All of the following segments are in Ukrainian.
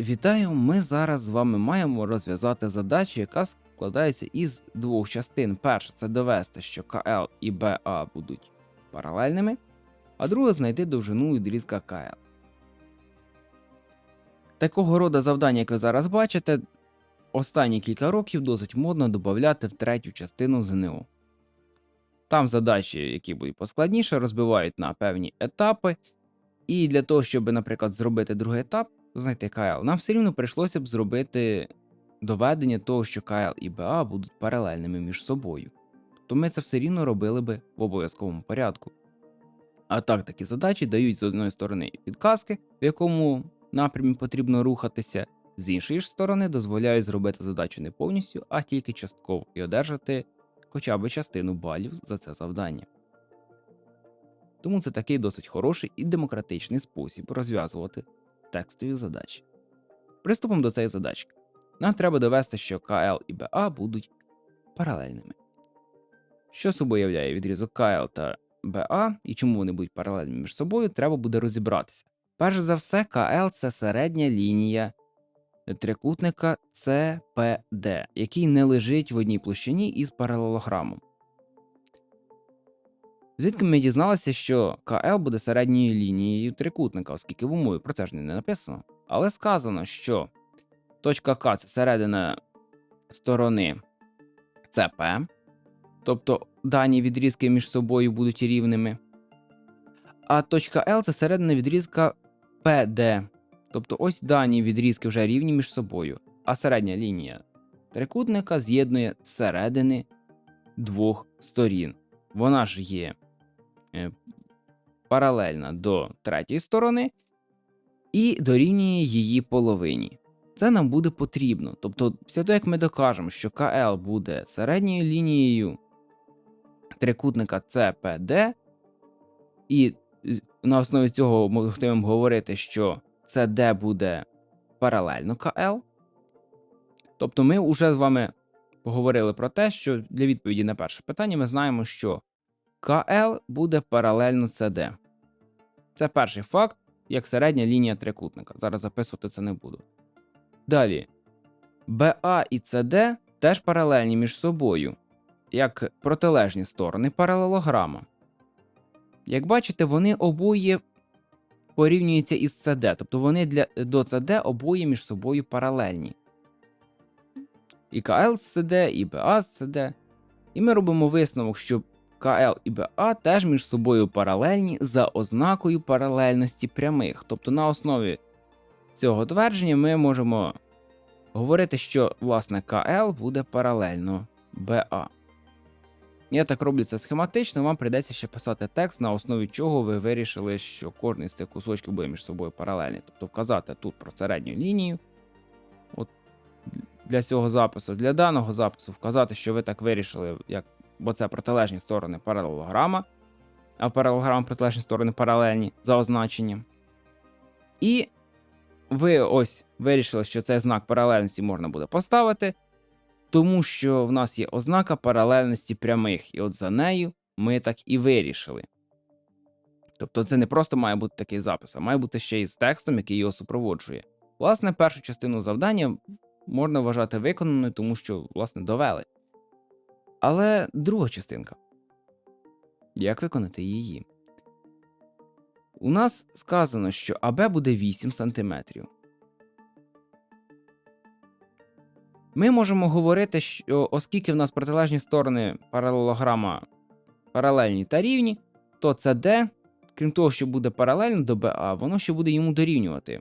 Вітаю! Ми зараз з вами маємо розв'язати задачу, яка складається із двох частин. Перша це довести, що КЛ і БА будуть паралельними, а друга знайти довжину відрізка КЛ. Такого роду завдання, як ви зараз бачите, останні кілька років досить модно додати в третю частину ЗНО. Там задачі, які будуть поскладніше, розбивають на певні етапи. І для того, щоб, наприклад, зробити другий етап, знайти КЛ, нам все рівно прийшлося б зробити доведення того, що КЛ і БА будуть паралельними між собою. Тобто ми це все рівно робили би в обов'язковому порядку. А так такі задачі дають з одної сторони підказки, в якому напрямі потрібно рухатися, з іншої ж сторони дозволяють зробити задачу не повністю, а тільки частково і одержати хоча б частину балів за це завдання. Тому це такий досить хороший і демократичний спосіб розв'язувати текстові задачі. Приступом до цієї задачки. Нам треба довести, що КЛ і БА будуть паралельними. Що собою являє відрізок КЛ та БА і чому вони будуть паралельними між собою, треба буде розібратися. Перш за все, КЛ це середня лінія трикутника CPD, який не лежить в одній площині із паралелограмом. Звідки ми дізналися, що КЛ буде середньою лінією трикутника, оскільки в умові про це ж не написано. Але сказано, що точка К це середина сторони ЦП, тобто дані відрізки між собою будуть рівними. А точка L це середина відрізка ПД. Тобто ось дані відрізки вже рівні між собою, а середня лінія трикутника з'єднує середини двох сторін. Вона ж є паралельна до третьої сторони і дорівнює її половині. Це нам буде потрібно. Тобто, після того, як ми докажемо, що КЛ буде середньою лінією трикутника CPD, і на основі цього ми готуємо говорити, що CD буде паралельно КЛ. Тобто ми вже з вами поговорили про те, що для відповіді на перше питання ми знаємо, що КЛ буде паралельно CD. Це перший факт, як середня лінія трикутника. Зараз записувати це не буду. Далі. БА і CD теж паралельні між собою, як протилежні сторони паралелограма. Як бачите, вони обоє порівнюються із CD, тобто вони для, до CD обоє між собою паралельні. І КЛ з CD, і БА з CD. І ми робимо висновок, що КЛ і БА теж між собою паралельні за ознакою паралельності прямих. Тобто на основі цього твердження ми можемо говорити, що власне КЛ буде паралельно БА. Я так роблю це схематично, вам прийдеться ще писати текст, на основі чого ви вирішили, що кожний з цих кусочків буде між собою паралельний. Тобто вказати тут про середню лінію. От для цього запису, для даного запису вказати, що ви так вирішили, як, бо це протилежні сторони паралелограма, а в паралелограму протилежні сторони паралельні за означенням. І ви ось вирішили, що цей знак паралельності можна буде поставити, тому що в нас є ознака паралельності прямих, і от за нею ми так і вирішили. Тобто це не просто має бути такий запис, а має бути ще й з текстом, який його супроводжує. Власне, першу частину завдання можна вважати виконаною, тому що, власне, довели. Але друга частинка. Як виконати її? У нас сказано, що АБ буде 8 см. Ми можемо говорити, що оскільки в нас протилежні сторони паралелограма паралельні та рівні, то CD, крім того, що буде паралельно до БА, воно ще буде йому дорівнювати.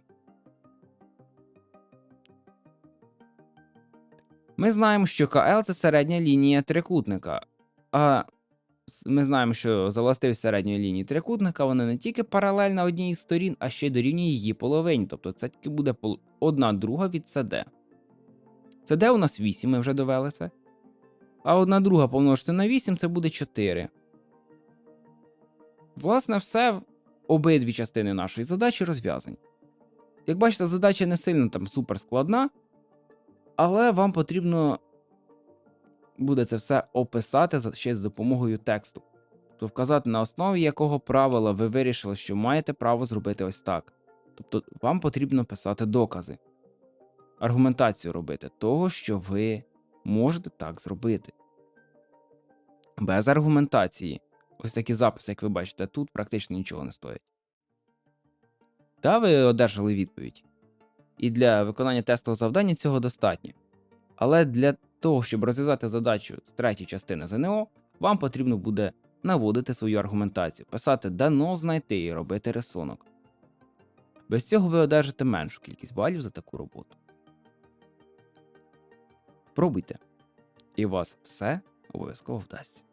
Ми знаємо, що КЛ це середня лінія трикутника. А ми знаємо, що за властивість середньої лінії трикутника вона не тільки паралельна одній із сторін, а ще й дорівнює її половині. Тобто це тільки буде одна друга від CD. CD у нас 8, ми вже довели це. А одна друга помножити на 8 це буде 4. Власне, все. Обидві частини нашої задачі розв'язані. Як бачите, задача не сильно там супер складна, але вам потрібно буде це все описати ще з допомогою тексту. Тобто вказати на основі якого правила ви вирішили, що маєте право зробити ось так. Тобто вам потрібно писати докази. аргументацію робити того, що ви можете так зробити. Без аргументації, ось такі записи, як ви бачите, тут практично нічого не стоять. Та ви одержали відповідь. І для виконання тестового завдання цього достатньо. Але для того, щоб розв'язати задачу з третьої частини ЗНО, вам потрібно буде наводити свою аргументацію, писати дано знайти і робити рисунок. Без цього ви одержите меншу кількість балів за таку роботу. Пробуйте. І у вас все обов'язково вдасться.